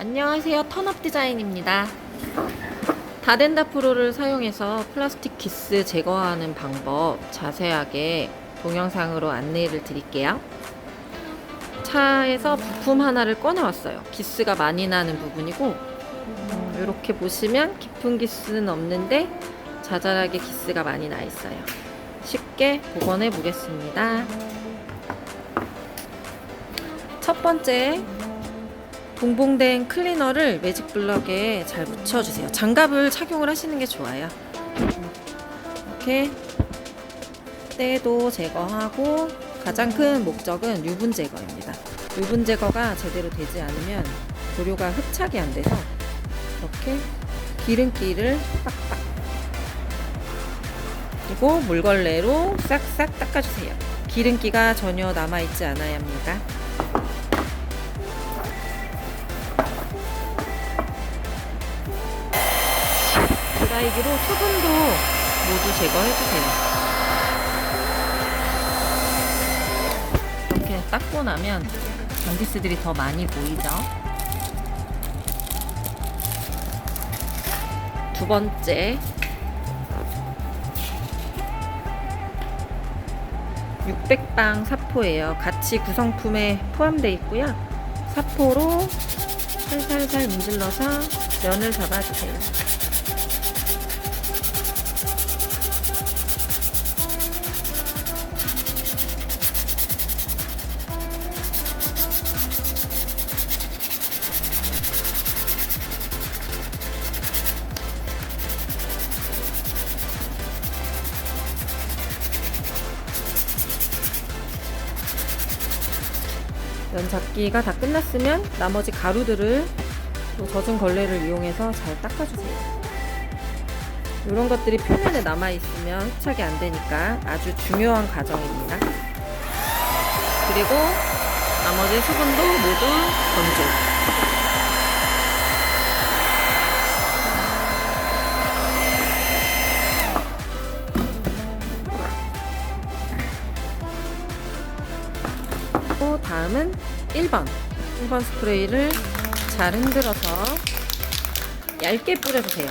안녕하세요. 턴업 디자인입니다. 다덴다 프로를 사용해서 플라스틱 기스 제거하는 방법 자세하게 동영상으로 안내를 드릴게요. 차에서 부품 하나를 꺼내왔어요. 기스가 많이 나는 부분이고 이렇게 보시면 깊은 기스는 없는데 자잘하게 기스가 많이 나 있어요. 쉽게 복원해 보겠습니다. 첫 번째 동봉된 클리너를 매직 블럭에 잘 묻혀주세요. 장갑을 착용을 하시는 게 좋아요. 이렇게 때도 제거하고 가장 큰 목적은 유분 제거입니다. 유분 제거가 제대로 되지 않으면 도료가 흡착이 안 돼서 이렇게 기름기를 빡빡 그리고 물걸레로 싹싹 닦아주세요. 기름기가 전혀 남아있지 않아야 합니다. 드라이기로 수분도 모두 제거해주세요. 이렇게 닦고 나면 전기스들이 더 많이 보이죠? 두 번째 600방 사포예요. 같이 구성품에 포함되어 있고요. 사포로 살살살 문질러서 면을 잡아주세요. 면 잡기가 다 끝났으면 나머지 가루들을 또 젖은 걸레를 이용해서 잘 닦아주세요. 이런 것들이 표면에 남아있으면 흡착이 안 되니까 아주 중요한 과정입니다. 그리고 나머지 수분도 모두 건조. 다음은 1번. 1번 스프레이를 잘 흔들어서 얇게 뿌려주세요.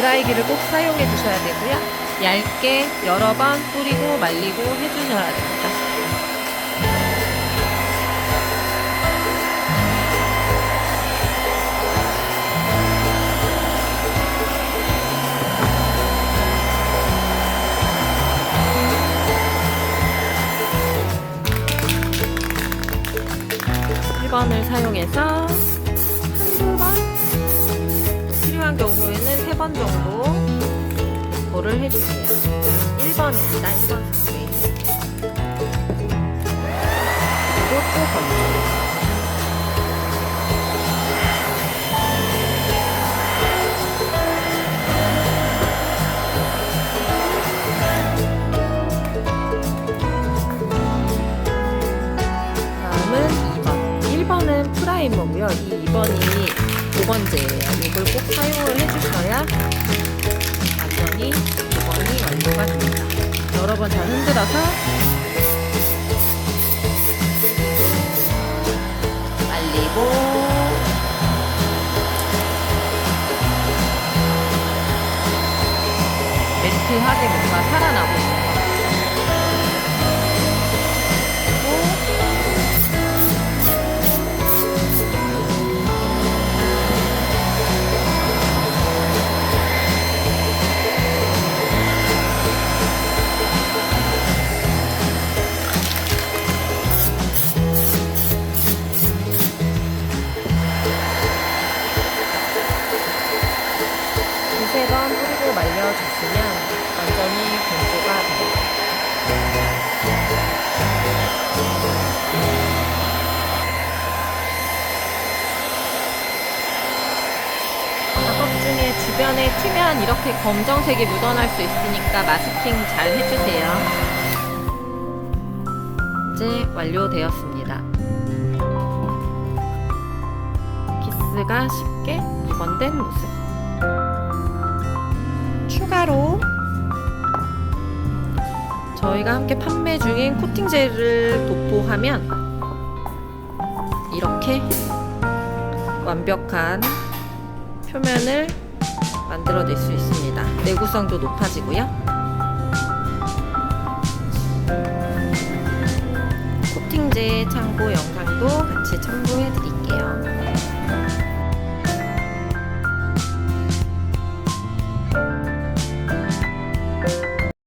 드라이기를 꼭 사용해 주셔야 되고요. 얇게 여러 번 뿌리고 말리고 해주셔야 됩니다. 일번을 사용해서 한두 번 필요한 경우에는 세번 정도 도를 해주세요. 1번입니다. 1번 번째예요. 이걸 꼭 사용을 해주셔야 완전히 2번이 완료가 됩니다. 여러 번 잘 흔들어서 말리고 매트하게 뭔가 살아나고 주변에 튀면 이렇게 검정색이 묻어날 수 있으니까 마스킹 잘 해주세요. 이제 완료되었습니다. 키스가 쉽게 복원된 모습. 추가로 저희가 함께 판매 중인 코팅 젤을 도포하면 이렇게 완벽한 표면을 만들어낼 수 있습니다. 내구성도 높아지고요. 코팅제 참고 영상도 같이 첨부해 드릴게요.